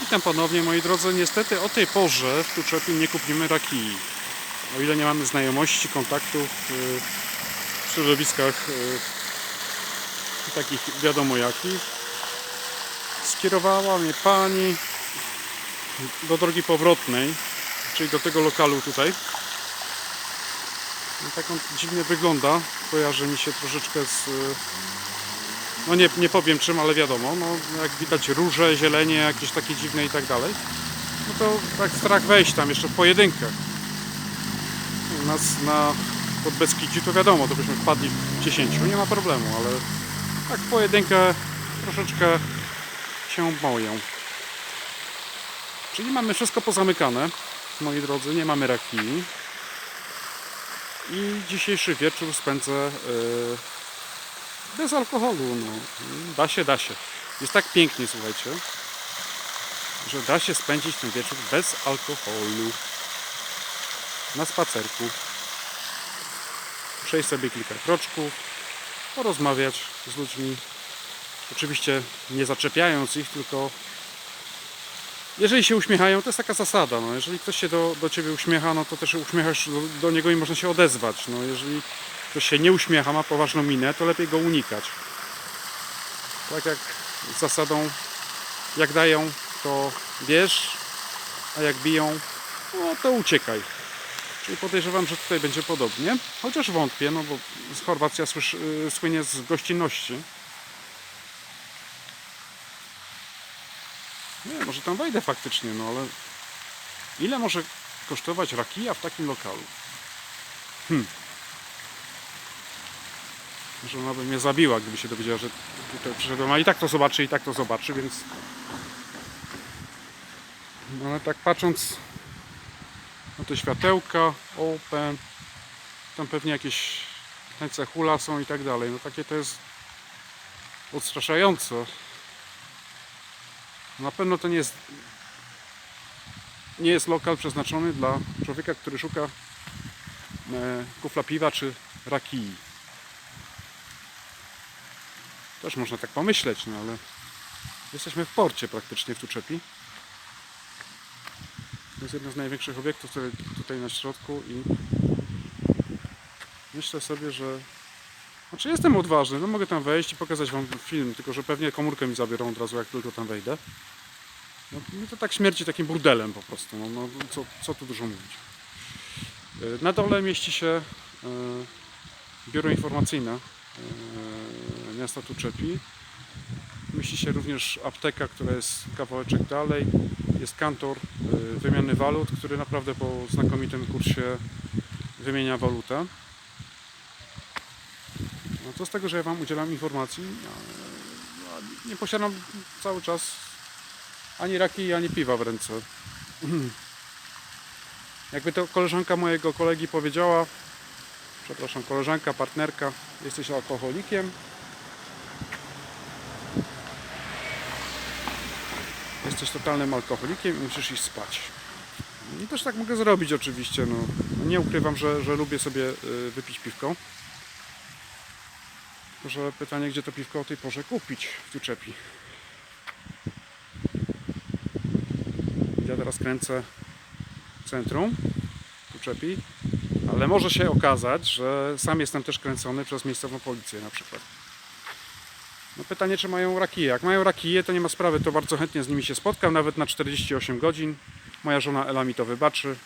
Witam ponownie moi drodzy. Niestety o tej porze w Tuczepi nie kupimy rakii. O ile nie mamy znajomości, kontaktów y, w środowiskach y, takich wiadomo jakich. Skierowała mnie pani do drogi powrotnej, czyli do tego lokalu tutaj. No, tak on dziwnie wygląda. Kojarzy mi się troszeczkę z no nie, nie powiem czym, ale wiadomo, no jak widać róże, zielenie, jakieś takie dziwne i tak dalej. No to tak strach wejść tam jeszcze w pojedynkę. U nas na pod Beskidziu to wiadomo, to byśmy wpadli w 10, nie ma problemu, ale tak w pojedynkę troszeczkę się boję. Czyli mamy wszystko pozamykane, moi drodzy, nie mamy rakii. I dzisiejszy wieczór spędzę yy, bez alkoholu, no. Da się, da się. Jest tak pięknie, słuchajcie, że da się spędzić ten wieczór bez alkoholu. Na spacerku. Przejść sobie kilka kroczków, porozmawiać z ludźmi. Oczywiście nie zaczepiając ich, tylko jeżeli się uśmiechają, to jest taka zasada. No. Jeżeli ktoś się do, do Ciebie uśmiecha, no to też uśmiechasz do, do niego i można się odezwać. No. Jeżeli ktoś się nie uśmiecha, ma poważną minę, to lepiej go unikać. Tak jak z zasadą, jak dają, to bierz, a jak biją, no to uciekaj. Czyli podejrzewam, że tutaj będzie podobnie, chociaż wątpię, no bo Chorwacja y, słynie z gościnności. Nie, może tam wejdę faktycznie, no ale ile może kosztować rakija w takim lokalu? Hmm. Może ona by mnie zabiła, gdyby się dowiedziała, że tutaj przyszedłem, a i tak to zobaczy, i tak to zobaczy, więc... No ale tak patrząc na te światełka, open, tam pewnie jakieś tańce hula są i tak dalej, no takie to jest odstraszające. Na pewno to nie jest nie jest lokal przeznaczony dla człowieka, który szuka e, kufla piwa czy rakii. Też można tak pomyśleć, no ale jesteśmy w porcie praktycznie w Tuczepi. To jest jeden z największych obiektów tutaj, tutaj na środku i myślę sobie, że znaczy jestem odważny, no mogę tam wejść i pokazać wam film, tylko że pewnie komórkę mi zabiorą od razu jak tylko tam wejdę. No, to tak śmierci takim burdelem po prostu, no, no co, co tu dużo mówić. Yy, Na dole mieści się yy, biuro informacyjne miasta Tuczepi. Mieści się również apteka, która jest kawałeczek dalej. Jest kantor yy, wymiany walut, który naprawdę po znakomitym kursie wymienia walutę. No to z tego, że ja Wam udzielam informacji, a- a nie posiadam cały czas ani raki, ani piwa w ręce. Jakby to koleżanka mojego kolegi powiedziała, przepraszam, koleżanka, partnerka, jesteś alkoholikiem. Jesteś totalnym alkoholikiem i musisz iść spać. I też tak mogę zrobić oczywiście. No. Nie ukrywam, że, że lubię sobie y, wypić piwko. Może pytanie, gdzie to piwko o tej porze kupić w Tuczepi. Ja teraz kręcę centrum Tuczepi, ale może się okazać, że sam jestem też kręcony przez miejscową policję na przykład. No pytanie, czy mają rakije. Jak mają rakije, to nie ma sprawy, to bardzo chętnie z nimi się spotkam, nawet na 48 godzin. Moja żona Ela mi to wybaczy.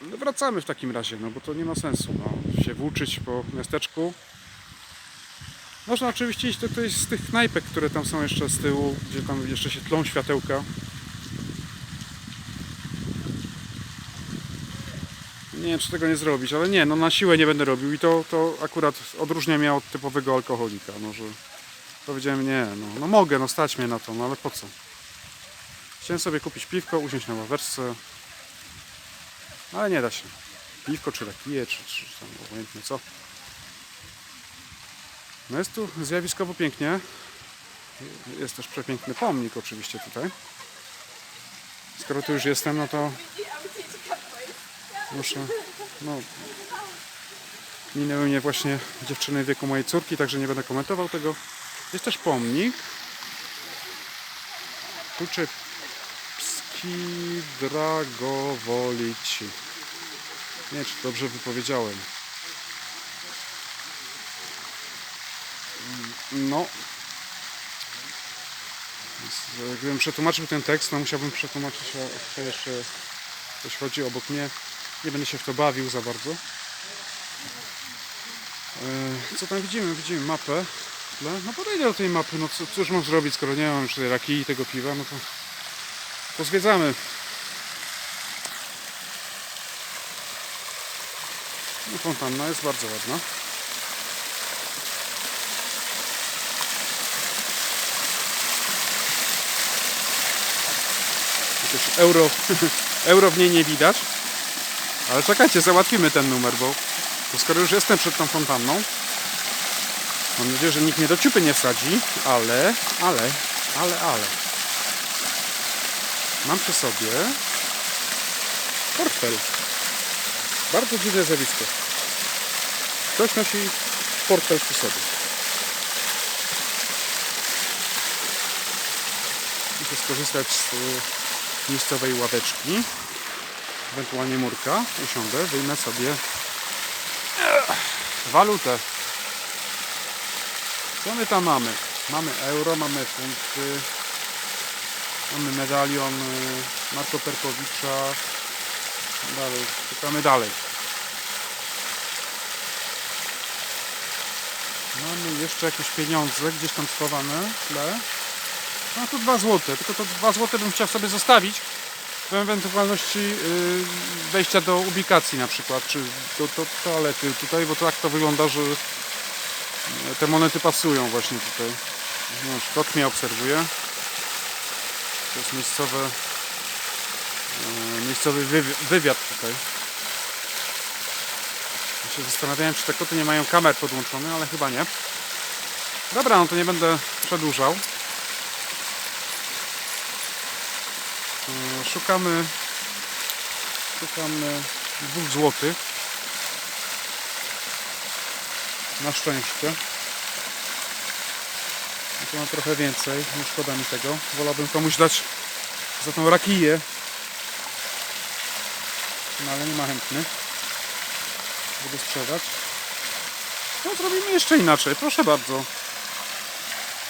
No wracamy w takim razie, no bo to nie ma sensu, no, się włóczyć po miasteczku. Można oczywiście iść do którejś z tych knajpek, które tam są jeszcze z tyłu, gdzie tam jeszcze się tlą światełka. Nie wiem, czy tego nie zrobić, ale nie, no na siłę nie będę robił i to, to akurat odróżnia mnie od typowego alkoholika, no że powiedziałem nie, no, no mogę, no stać mnie na to, no ale po co? Chciałem sobie kupić piwko, usiąść na ławeczce, ale nie da się. Piwko, czy rakije, czy, czy tam obojętnie co. No jest tu zjawiskowo pięknie. Jest też przepiękny pomnik oczywiście tutaj. Skoro tu już jestem, no to muszę, no minęły mnie właśnie dziewczyny wieku mojej córki, także nie będę komentował tego. Jest też pomnik. Kuczewski Dragowolici. Nie czy dobrze wypowiedziałem. No. Więc, Gdybym przetłumaczył ten tekst, no musiałbym przetłumaczyć, o co jeszcze coś chodzi obok mnie. Nie będę się w to bawił za bardzo. E, Co tam widzimy? Widzimy mapę. No podejdę do tej mapy, no cóż mam zrobić, skoro nie mam już tej raki i tego piwa, no to, to zwiedzamy. No fontanna jest bardzo ładna. Euro, euro w niej nie widać. Ale czekajcie, załatwimy ten numer, bo, skoro już jestem przed tą fontanną, mam nadzieję, że nikt mnie do ciupy nie wsadzi, ale, ale, ale, ale. Mam przy sobie portfel. Bardzo dziwne zjawisko. Ktoś nosi portfel przy sobie. Muszę skorzystać z miejscowej ławeczki ewentualnie murka, usiądę, wyjmę sobie Ech, walutę. Co my tam mamy? Mamy euro, mamy funty, mamy medalion y, Marko Perkowicza. Dalej, szukamy dalej. Mamy jeszcze jakieś pieniądze gdzieś tam schowane w tle. No to 2 złote, tylko to 2 złote bym chciał sobie zostawić w ewentualności y, wejścia do ubikacji na przykład, czy do, do toalety tutaj, bo tak to wygląda, że y, te monety pasują właśnie tutaj. No, kot mnie obserwuje. To jest miejscowe, y, miejscowy wywi- wywiad tutaj. Ja się zastanawiałem, czy te koty nie mają kamer podłączonych, ale chyba nie. Dobra, no to nie będę przedłużał. Szukamy szukamy dwóch złotych. Na szczęście. No to mam trochę więcej, nie szkoda mi tego. Wolałbym komuś dać za tą rakiję. No ale nie ma chętnych żeby sprzedać. No zrobimy jeszcze inaczej, proszę bardzo.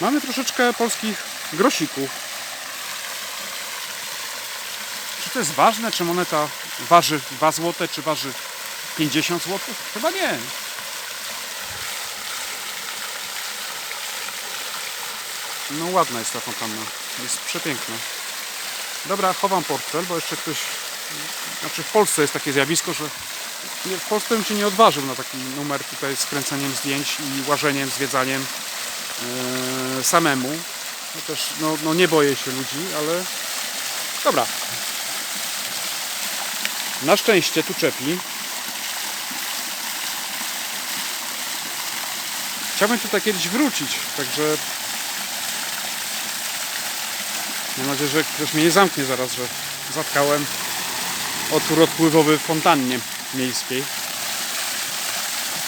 Mamy troszeczkę polskich grosików czy to jest ważne, czy moneta waży 2 zł, czy waży 50 zł? Chyba nie. No ładna jest ta fontanna. Jest przepiękna. Dobra, chowam portfel, bo jeszcze ktoś... Znaczy w Polsce jest takie zjawisko, że w Polsce bym się nie odważył na taki numer tutaj z kręceniem zdjęć i łażeniem, zwiedzaniem yy, samemu. No też no, no nie boję się ludzi, ale dobra, na szczęście tu czepi. Chciałbym tutaj kiedyś wrócić, także mam nadzieję, że ktoś mnie nie zamknie zaraz, że zatkałem otwór odpływowy w fontannie miejskiej.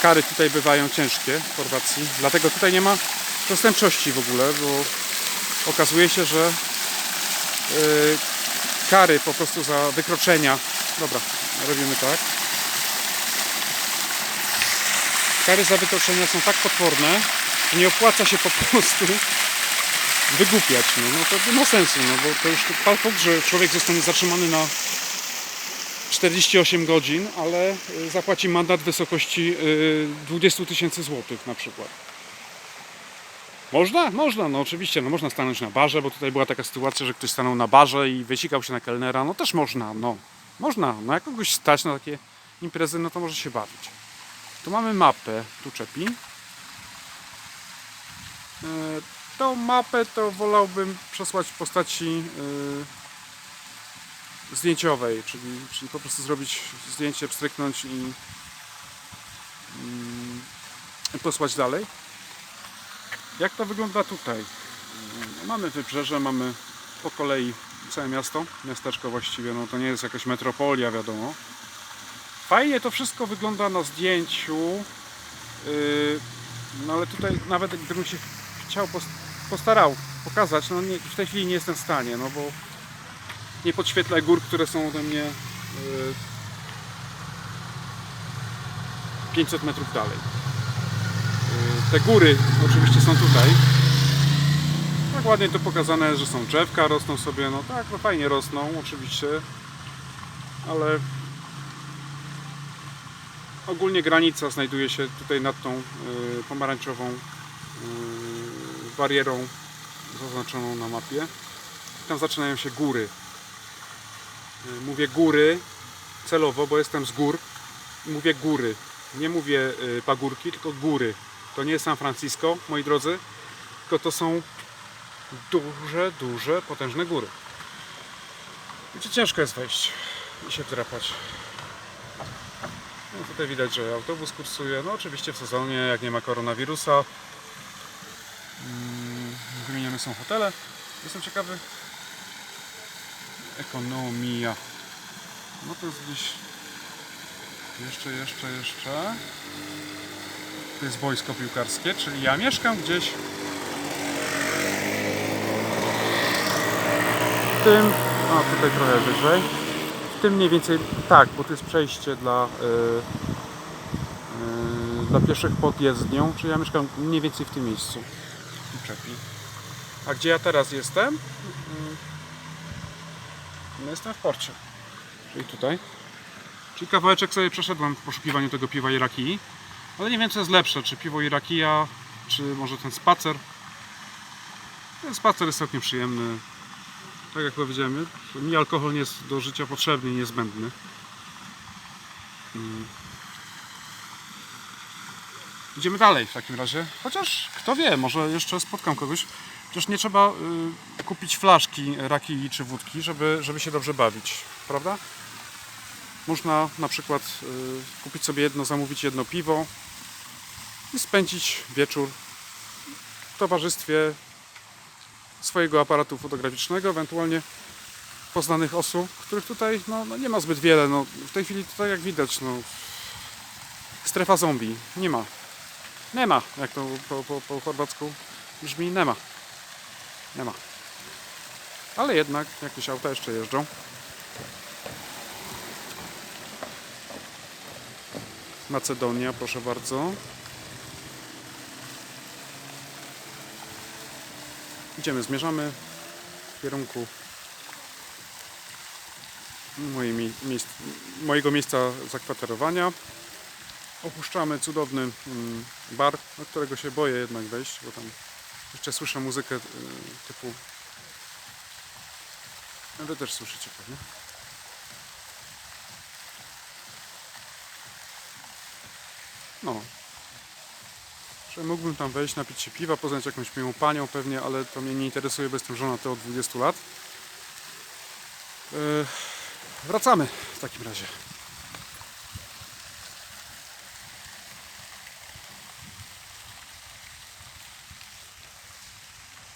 Kary tutaj bywają ciężkie w Chorwacji, dlatego tutaj nie ma przestępczości w ogóle, bo okazuje się, że yy, kary po prostu za wykroczenia Dobra, robimy tak. Kary za wykroczenia są tak potworne, że nie opłaca się po prostu wygłupiać. No, no to nie ma sensu, no bo to już fakt, że człowiek zostanie zatrzymany na 48 godzin, ale y, zapłaci mandat w wysokości y, 20 tysięcy złotych na przykład. Można? Można, no oczywiście, no można stanąć na barze, bo tutaj była taka sytuacja, że ktoś stanął na barze i wysikał się na kelnera, no też można, no. Można, no jak kogoś stać na takie imprezy, no to może się bawić. Tu mamy mapę, tu czepi. E, Tą mapę to wolałbym przesłać w postaci e, zdjęciowej, czyli, czyli po prostu zrobić zdjęcie, pstryknąć i, mm, i posłać dalej. Jak to wygląda tutaj? No, Mamy wybrzeże, mamy po kolei całe miasto, miasteczko właściwie, no to nie jest jakaś metropolia, wiadomo. Fajnie to wszystko wygląda na zdjęciu, yy, no ale tutaj nawet gdybym się chciał, pos- postarał pokazać. No nie, w tej chwili nie jestem w stanie, no bo nie podświetlę gór, które są ode mnie y, 500 metrów dalej. Y, Te góry oczywiście są tutaj. Tak ładnie to pokazane, że są drzewka, rosną sobie, no tak, no fajnie rosną oczywiście, ale ogólnie granica znajduje się tutaj nad tą y, pomarańczową y, barierą zaznaczoną na mapie. Tam zaczynają się góry. Y, Mówię góry celowo, bo jestem z gór. Mówię góry. Nie mówię pagórki, tylko góry. To nie jest San Francisco, moi drodzy, tylko to są duże, duże, potężne góry. Gdzie ciężko jest wejść i się wdrapać. No tutaj widać, że autobus kursuje. No oczywiście w sezonie, jak nie ma koronawirusa. Mm, Wymienione są hotele. Jestem ciekawy. Ekonomia. No to jest gdzieś. Jeszcze, jeszcze, jeszcze. To jest wojsko piłkarskie, czyli ja mieszkam gdzieś tym. A tutaj trochę wyżej. W tym mniej więcej tak, bo to jest przejście dla, y, y, dla pieszych pod jezdnią, czyli ja mieszkam mniej więcej w tym miejscu. A gdzie ja teraz jestem? Y, No jestem w porcie. Czyli tutaj. Czyli kawałeczek sobie przeszedłem w poszukiwaniu tego piwa Iraki. Ale nie wiem co jest lepsze, czy piwo Irakija, czy może ten spacer. Ten spacer jest całkiem przyjemny. Tak jak powiedziałem, mi alkohol nie jest do życia potrzebny i niezbędny. Mm. Idziemy dalej w takim razie. Chociaż kto wie, może jeszcze spotkam kogoś. Przecież nie trzeba y, kupić flaszki raki czy wódki, żeby, żeby się dobrze bawić, prawda? Można na przykład y, kupić sobie jedno, zamówić jedno piwo i spędzić wieczór w towarzystwie swojego aparatu fotograficznego, ewentualnie poznanych osób, których tutaj no, no nie ma zbyt wiele. No, w tej chwili tutaj jak widać, no, strefa zombie. Nie ma. Nie ma, jak to po, po, po chorwacku brzmi, nie ma. Nie ma. Ale jednak jakieś auta jeszcze jeżdżą. Macedonia, proszę bardzo. Idziemy, zmierzamy w kierunku miejsc, mojego miejsca zakwaterowania. Opuszczamy cudowny mm, bar, do którego się boję jednak wejść, bo tam jeszcze słyszę muzykę y, typu. No wy też słyszycie pewnie. No. Że mógłbym tam wejść, napić się piwa, poznać jakąś miłą panią pewnie, ale to mnie nie interesuje, bo jestem żonaty od 20 lat. Yy, wracamy w takim razie.